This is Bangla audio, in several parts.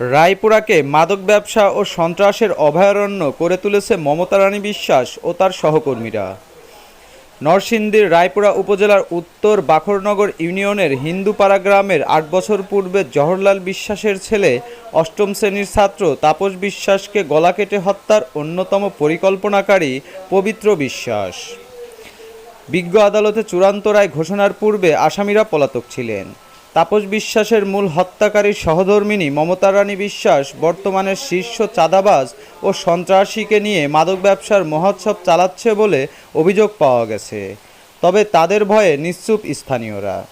রায়পুরাকে মাদক ব্যবসা ও সন্ত্রাসের অভয়ারণ্য করে তুলেছে মমতা রানী বিশ্বাস ও তার সহকর্মীরা। নরসিংদীর রায়পুরা উপজেলার উত্তর বাখরনগর ইউনিয়নের হিন্দুপাড়া গ্রামের আট বছর পূর্বে জওহরলাল বিশ্বাসের ছেলে অষ্টম শ্রেণির ছাত্র তাপস বিশ্বাসকে গলা কেটে হত্যার অন্যতম পরিকল্পনাকারী পবিত্র বিশ্বাস। বিজ্ঞ আদালতে চূড়ান্ত রায় ঘোষণার পূর্বে আসামিরা পলাতক ছিলেন। তাপস বিশ্বাসের মূল হত্যাকারী সহধর্মিনী মমতা রানী বিশ্বাস বর্তমানে শীর্ষ চাঁদাবাজ ও সন্ত্রাসীকে নিয়ে মাদক ব্যবসার মহোৎসব চালাচ্ছে বলে অভিযোগ পাওয়া গেছে। তবে তাদের ভয়ে নিশ্চুপ স্থানীয়রা।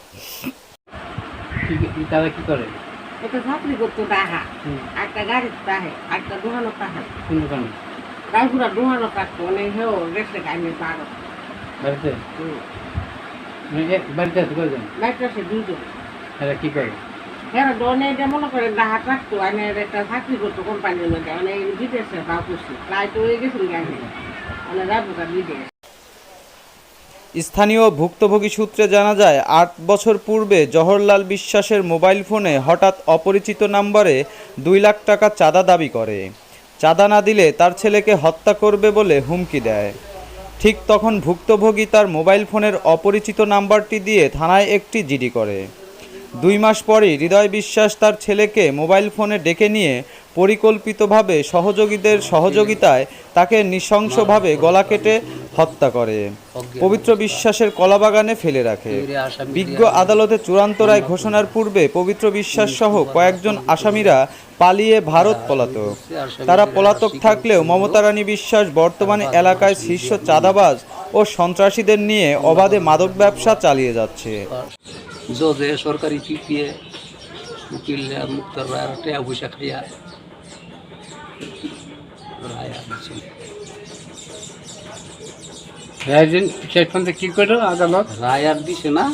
কি- কি- তারা কি করে? একটা চাকরি করতো তাহা একটা গাড়ি তাহে একটা দোকানো তাহা কোন দোকানে গাড়িপুরা দোকানো হেও গেছে গাড়ি পারো বাড়িতে? মানে বাড়িতে আছে কয়জন? লাইট আছে দুজন এরা কি করে? ডনে এটা মনে করে দাহা থাকতো আমি একটা চাকরি করতো কোম্পানির মধ্যে অনেক বিদেশে বা করছি লাইট হয়ে গেছিল গাড়ি অনেক রাবুকা বিদেশ। স্থানীয় ভুক্তভোগী সূত্রে জানা যায় আট বছর পূর্বে জওহরলাল বিশ্বাসের মোবাইল ফোনে হঠাৎ অপরিচিত নম্বরে দুই লাখ টাকা চাঁদা দাবি করে। চাঁদা না দিলে তার ছেলেকে হত্যা করবে বলে হুমকি দেয়। ঠিক তখন ভুক্তভোগী তার মোবাইল ফোনের অপরিচিত নাম্বারটি দিয়ে থানায় একটি জিডি করে। দুই মাস পরই হৃদয় বিশ্বাস তার ছেলেকে মোবাইল ফোনে ডেকে নিয়ে পরিকল্পিতভাবে সহযোগীদের সহযোগিতায় তাকে নৃশংসভাবে গলা কেটে হত্যা করে। পবিত্র বিশ্বাসের কলাবাগানে ফেলে রাখে। বিজ্ঞ আদালতে চূড়ান্ত রায় ঘোষণার পূর্বে পবিত্র বিশ্বাস সহ কয়েকজন আসামিরা পালিয়ে ভারত পলাতক। তারা পলাতক থাকলেও মমতা রানী বিশ্বাস বর্তমানে এলাকায় শীর্ষ চাঁদাবাজ ও সন্ত্রাসীদের নিয়ে অবাধে মাদক ব্যবসা চালিয়ে যাচ্ছে। জজে সরকারি পিপিএ উকিল মুক্তার রায় পয়সা খাইয়া রায় আনছে। রায়দিন শেষ পর্যন্ত কি করল আদালত? রায় আর দিছে না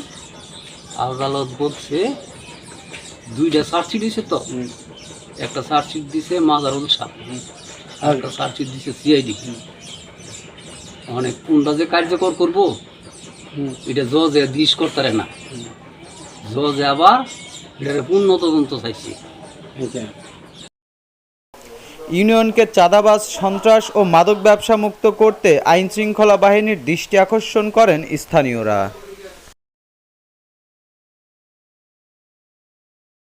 আদালত বলছে দুইটা চার্জশিট দিছে তো। একটা চার্জশিট দিছে মাজারুল সাহ আর একটা চার্জশিট দিছে সিআইডি। অনেক কোনটা যে কার্যকর করব? এটা জজে দিস করতারে না। জজে আবার এটা পূর্ণ তদন্ত চাইছে। আচ্ছা। ইউনিয়নকে চাঁদাবাজ সন্ত্রাস ও মাদক ব্যবসা মুক্ত করতে আইন শৃঙ্খলা বাহিনীর দৃষ্টি আকর্ষণ করেন স্থানীয়রা।